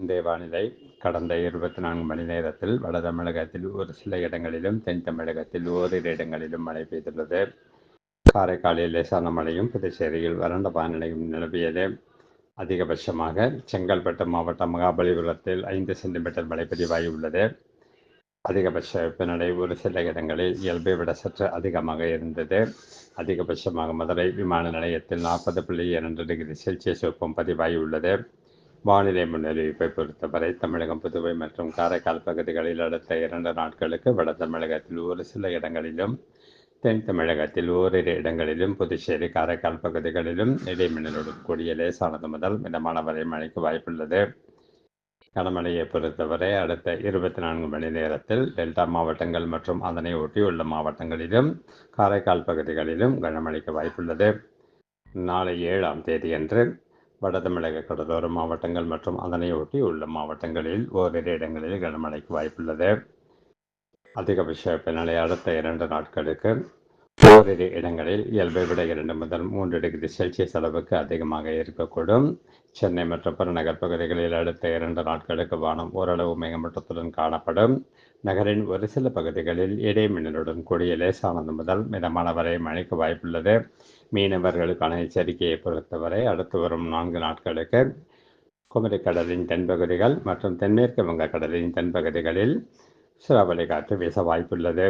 இன்றைய வானிலை கடந்த இருபத்தி நான்கு மணி நேரத்தில் வட தமிழகத்தில் ஒரு சில இடங்களிலும் தென் தமிழகத்தில் ஓரிரு இடங்களிலும் மழை பெய்துள்ளது. காரைக்காலில் லேசான மழையும் புதுச்சேரியில் வறண்ட வானிலையும் நிலவியது. அதிகபட்சமாக செங்கல்பட்டு மாவட்டம் மகாபலிபுரத்தில் ஐந்து சென்டிமீட்டர் மழை பதிவாகியுள்ளது. அதிகபட்ச வெப்பநிலை ஒரு சில இடங்களில் இயல்பை விட சற்று அதிகமாக இருந்தது. அதிகபட்சமாக மதுரை விமான நிலையத்தில் நாற்பது புள்ளி இரண்டு டிகிரி செல்சியஸ் வெப்பம் பதிவாகியுள்ளது. வானிலை முன்னறிவிப்பை பொறுத்தவரை தமிழகம் புதுவை மற்றும் காரைக்கால் பகுதிகளில் அடுத்த இரண்டு நாட்களுக்கு வட தமிழகத்தில் ஒரு சில இடங்களிலும் தென் தமிழகத்தில் ஓரிரு இடங்களிலும் புதுச்சேரி காரைக்கால் பகுதிகளிலும் இடைமின்னலுடன் கூடிய லேசானது முதல் மிதமான வரை மழைக்கு வாய்ப்புள்ளது. கனமழையை பொறுத்தவரை அடுத்த இருபத்தி நான்கு மணி நேரத்தில் டெல்டா மாவட்டங்கள் மற்றும் அதனை ஒட்டியுள்ள மாவட்டங்களிலும் காரைக்கால் பகுதிகளிலும் கனமழைக்கு வாய்ப்புள்ளது. நாளை ஏழாம் தேதியன்று வடதமிழக கடலோர மாவட்டங்கள் மற்றும் அதனையொட்டி உள்ள மாவட்டங்களில் ஓரிரு இடங்களில் கனமழைக்கு வாய்ப்புள்ளது. அதிகபட்ச வெப்பநிலை அடுத்த இரண்டு நாட்களுக்கு ஓரிரு இடங்களில் இயல்பை விட இரண்டு முதல் மூன்று டிகிரி செல்சியஸ் அளவுக்கு அதிகமாக இருக்கக்கூடும். சென்னை மற்றும் புறநகர் பகுதிகளில் அடுத்த இரண்டு நாட்களுக்கு வானம் ஓரளவு மேகமூட்டத்துடன் காணப்படும். நகரின் ஒரு சில பகுதிகளில் இடைமின்னலுடன் கூடிய லேசானது முதல் மிதமான வரை மழைக்கு வாய்ப்புள்ளது. மீனவர்களுக்கான எச்சரிக்கையை பொறுத்தவரை அடுத்து வரும் நான்கு நாட்களுக்கு குமரிக்கடலின் தென்பகுதிகள் மற்றும் தென்மேற்கு வங்கக்கடலின் தென்பகுதிகளில் சூறாவளி காற்று வீச வாய்ப்புள்ளது.